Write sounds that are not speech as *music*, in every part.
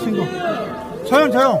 신고 신고 자영.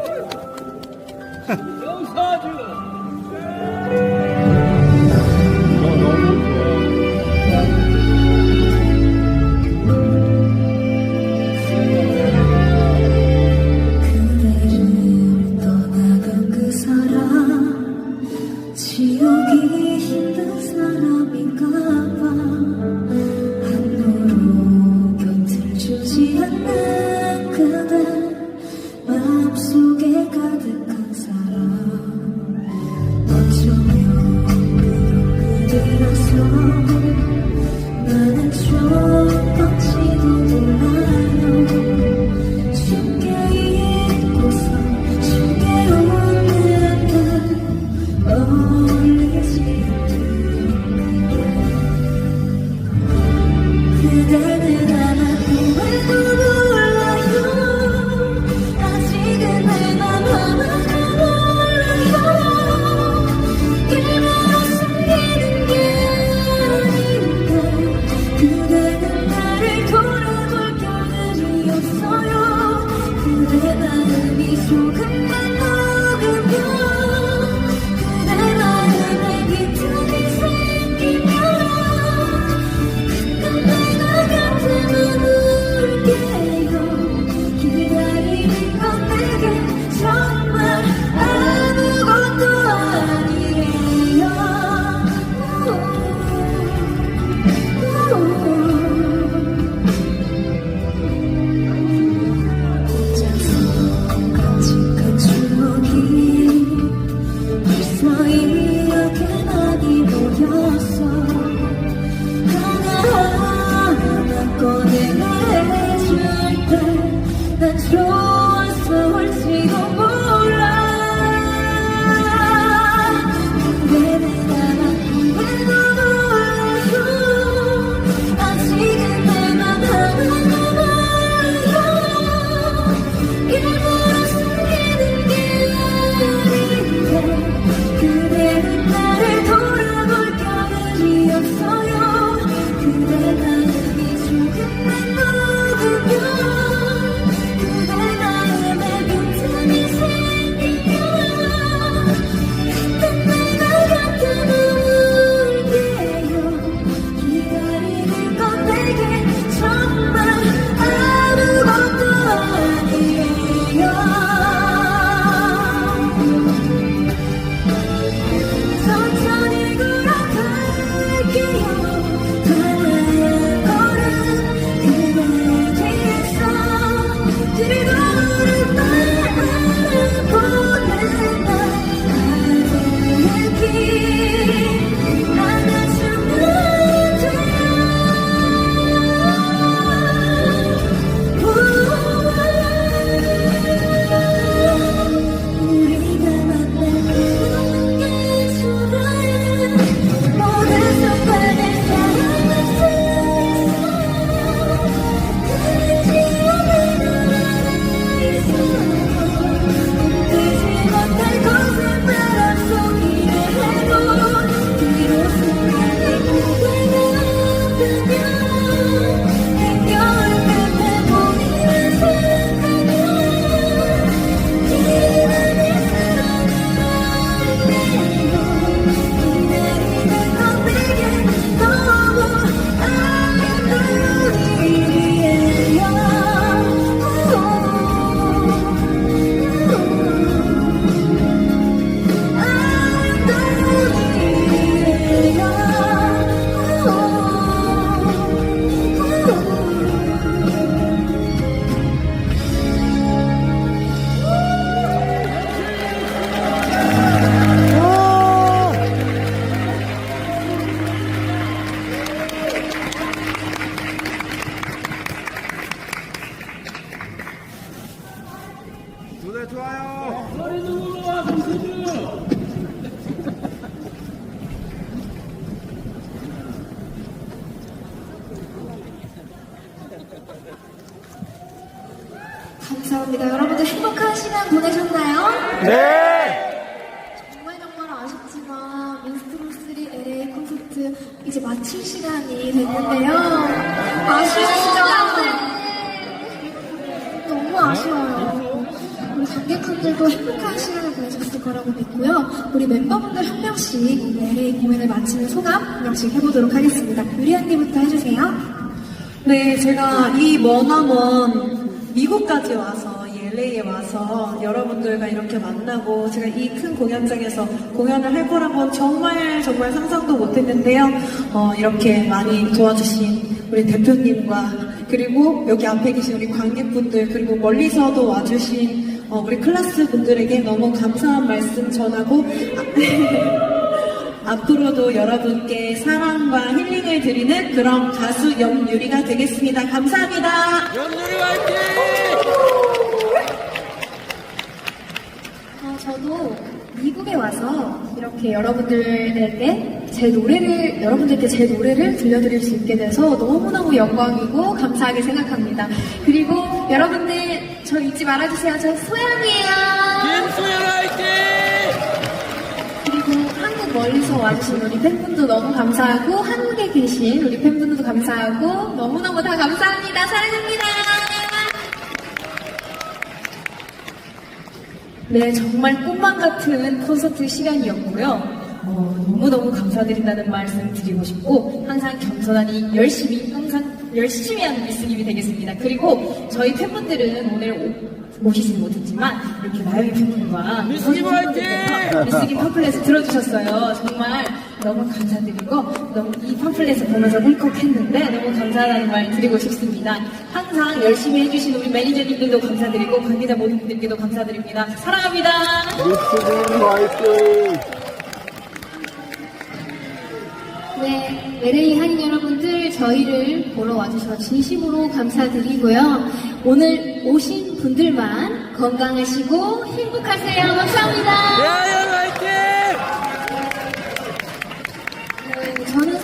Thank you. 시간 보내셨나요? 네! 정말 정말 아쉽지만 윈스톤3 LA 콘서트 이제 마칠 시간이 됐는데요. 아쉬시죠? 너무 네. 아쉬워요. 우리 관객분들도 행복한 시간을 보내셨을 거라고 믿고요. 우리 멤버분들 한 명씩 오늘 LA 공연을 마치는 소감 한 명씩 해보도록 하겠습니다. 유리 언니부터 해주세요. 네, 제가 이 머나먼 미국까지 와서 LA에 와서 여러분들과 이렇게 만나고 제가 이 큰 공연장에서 공연을 할 거라고 정말 정말 상상도 못 했는데요. 어, 이렇게 많이 도와주신 우리 대표님과 그리고 여기 앞에 계신 우리 관객분들 그리고 멀리서도 와주신 어, 우리 클래스 분들에게 너무 감사한 말씀 전하고 *laughs* 앞으로도 여러분께 사랑과 힐링을 드리는 그런 가수 염유리가 되겠습니다. 감사합니다. 연누리 화이팅! 어, 저도 미국에 와서 이렇게 여러분들에게 제 노래를, 여러분들께 제 노래를 들려드릴 수 있게 돼서 너무너무 영광이고 감사하게 생각합니다. 그리고 여러분들 저 잊지 말아주세요. 저 소연이에요. 김수현 화이팅! 그리고 한국 멀리서 와주신 우리 팬분도 너무 감사하고 한국에 계신 우리 팬분들도 감사하고 너무너무 다 감사합니다. 사랑합니다. 네, 정말 꿈만 같은 콘서트 시간이었고요. 어, 너무너무 감사드린다는 말씀 드리고 싶고 항상 겸손하니 열심히 항상 열심히 하는 미스김이 되겠습니다. 그리고 저희 팬분들은 오늘 오, 오시진 못했지만 이렇게 마영이 팬분과 팬분들께서 화이팅! 미스김 팜플렛을 들어주셨어요. 정말 너무 감사드리고 너무 이 팜플렛을 보면서 울컥했는데 너무 감사하다는 말 드리고 싶습니다. 항상 열심히 해주신 우리 매니저님들도 감사드리고 관계자 모든 분들께도 감사드립니다. 사랑합니다. 네, LA 한인 여러분들 저희를 보러 와주셔서 진심으로 감사드리고요. 오늘 오신 분들만 건강하시고 행복하세요. 감사합니다. 대하연 화이팅! 네, 저는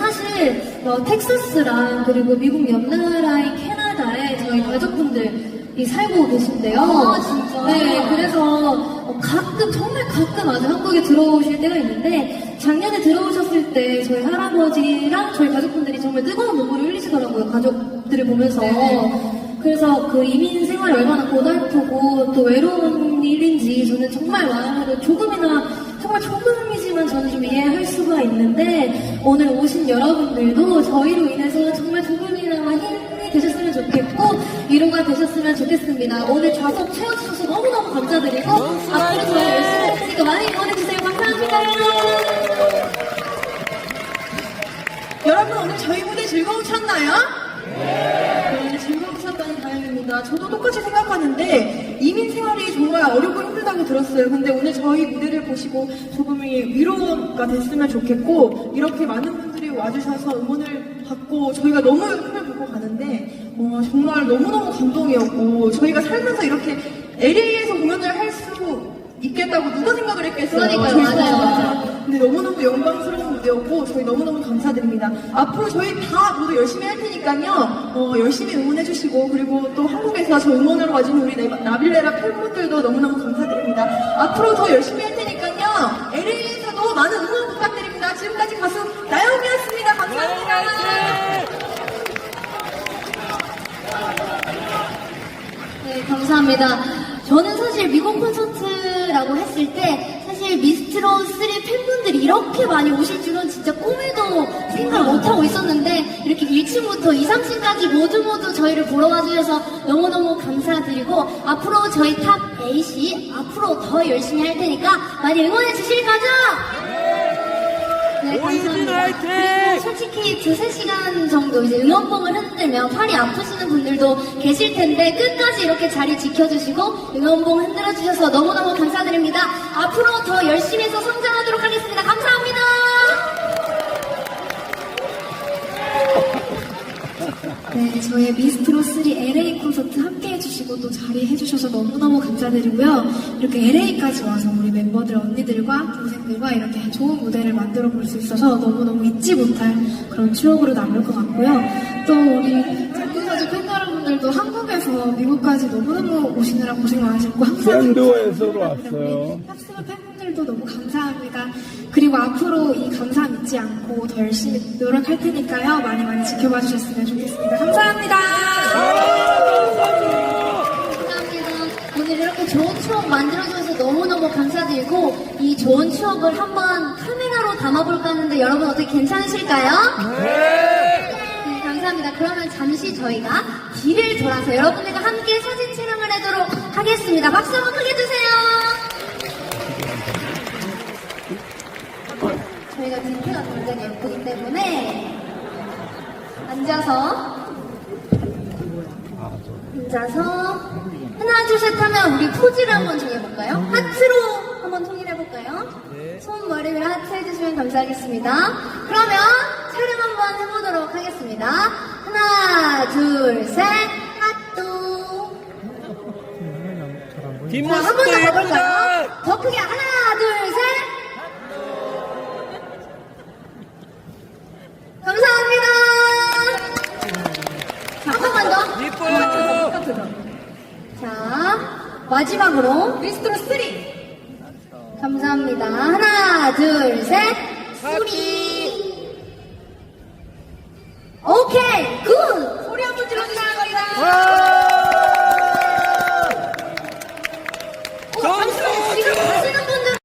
어, 텍사스랑 그리고 미국 옆 나라인 캐나다에 저희 가족분들이 살고 계신데요. 아, 진짜? 네, 그래서 어, 가끔 정말 가끔 아주 한국에 들어오실 때가 있는데 작년에 들어오셨을 때 저희 할아버지랑 저희 가족분들이 정말 뜨거운 눈물을 흘리시더라고요. 가족들을 보면서. 네. 그래서 그 이민 생활이 얼마나 고달프고 또 외로운 일인지 저는 정말 마음으로 조금이나 정말 조금이지만 저는 좀 이해할 수가 있는데 오늘 오신 여러분들도 저희로 인해서 정말 조금이나마 힘이 되셨으면 좋겠고 위로가 되셨으면 좋겠습니다. 오늘 좌석 채워주셔서 너무너무 감사드리고 앞으로 저희 열심히 할 테니까 많이 응원해주세요. 감사합니다. 여러분 오늘 저희 무대 즐거우셨나요? 네. 즐거우셨다니 다행입니다. 똑같이 생각하는데 이민 생활이 정말 어렵고 힘들다고 들었어요. 근데 오늘 저희 무대를 보시고 조금이 위로가 됐으면 좋겠고 이렇게 많은 분들이 와주셔서 응원을 받고 저희가 너무 힘을 보고 가는데 어, 정말 너무너무 감동이었고 저희가 살면서 이렇게 LA에서 공연을 할 수 있겠다고 누가 생각을 했겠어요. 그러니까요. 맞아요. 맞아요. 근데 너무너무 영광스러운 무대였고 저희 너무너무 감사드립니다. 앞으로 저희 다 모두 열심히 할 테니까요. 어, 열심히 응원해 주시고 그리고 또 한국에서 저 응원하러 와준 우리 네- 나빌레라 팬분들도 너무너무 감사드립니다. 앞으로 더 열심히 할 테니까요. LA에서도 많은 응원 부탁드립니다. 지금까지 가수 나영이었습니다. 감사합니다. 네, 감사합니다. 저는 사실 미국 콘서트라고 했을 때 사실 미스트로 3 팬분들 이 이렇게 많이 오실 줄은 진짜 꿈에도 생각 못하고 있었는데 이렇게 1층부터 2, 3층까지 모두 모두 저희를 보러 와주셔서 너무너무 감사드리고 앞으로 저희 탑 8이 앞으로 더 열심히 할 테니까 많이 응원해 주실 거죠? 네, 감사합니다. 그리고 솔직히 두세 시간 정도 이제 응원봉을 흔들면 팔이 아프시는 분들도 계실 텐데 끝까지 이렇게 자리 지켜주시고 응원봉 흔들어 주셔서 너무너무 감사드립니다. 앞으로 더 열심히 해서 성장하도록 하겠습니다. 네, 저의 미스트로 3 LA 콘서트 함께 해주시고 또 자리 해주셔서 너무너무 감사드리고요. 이렇게 LA까지 와서 우리 멤버들, 언니들과 동생들과 이렇게 좋은 무대를 만들어 볼 수 있어서 너무너무 잊지 못할 그런 추억으로 남을 것 같고요. 또 우리 장군사주 팬 여러분들도 한국에서 미국까지 너무너무 오시느라 고생 많으셨고 항상 샌드웨스로 왔어요. 팬분들도 너무 감사합니다. 그리고 앞으로 이 감사함 잊지 않고 더 열심히 노력할 테니까요. 많이 많이 지켜봐 주셨으면 좋겠습니다. 감사합니다. 감사합니다. 오늘 이렇게 좋은 추억 만들어주셔서 너무너무 감사드리고 이 좋은 추억을 한번 카메라로 담아볼까 하는데 여러분 어떻게 괜찮으실까요? 네, 감사합니다. 그러면 잠시 저희가 뒤를 돌아서 여러분들과 함께 사진 촬영을 하도록 하겠습니다. 박수 한번 크게 주세요. 저희가 뒤태가 굉장히 예쁘기 때문에 앉아서 앉아서 하나 둘 셋 하면 우리 포즈를 한번 정해볼까요? 하트로 한번 통일해볼까요? 손 머리 위로 하트 해주시면 감사하겠습니다. 그러면 촬영 한번 해보도록 하겠습니다. 하나 둘 셋 하트 자, 한 번 더 뒷모습도 가볼까요? 예쁘다. 더 크게 하나 둘 셋 그럼. 자, 마지막으로 미스트로 3. 감사합니다. 하나, 둘, 셋. 소리. 오케이, 굿. 소리 한번 질러주시기 바랍니다.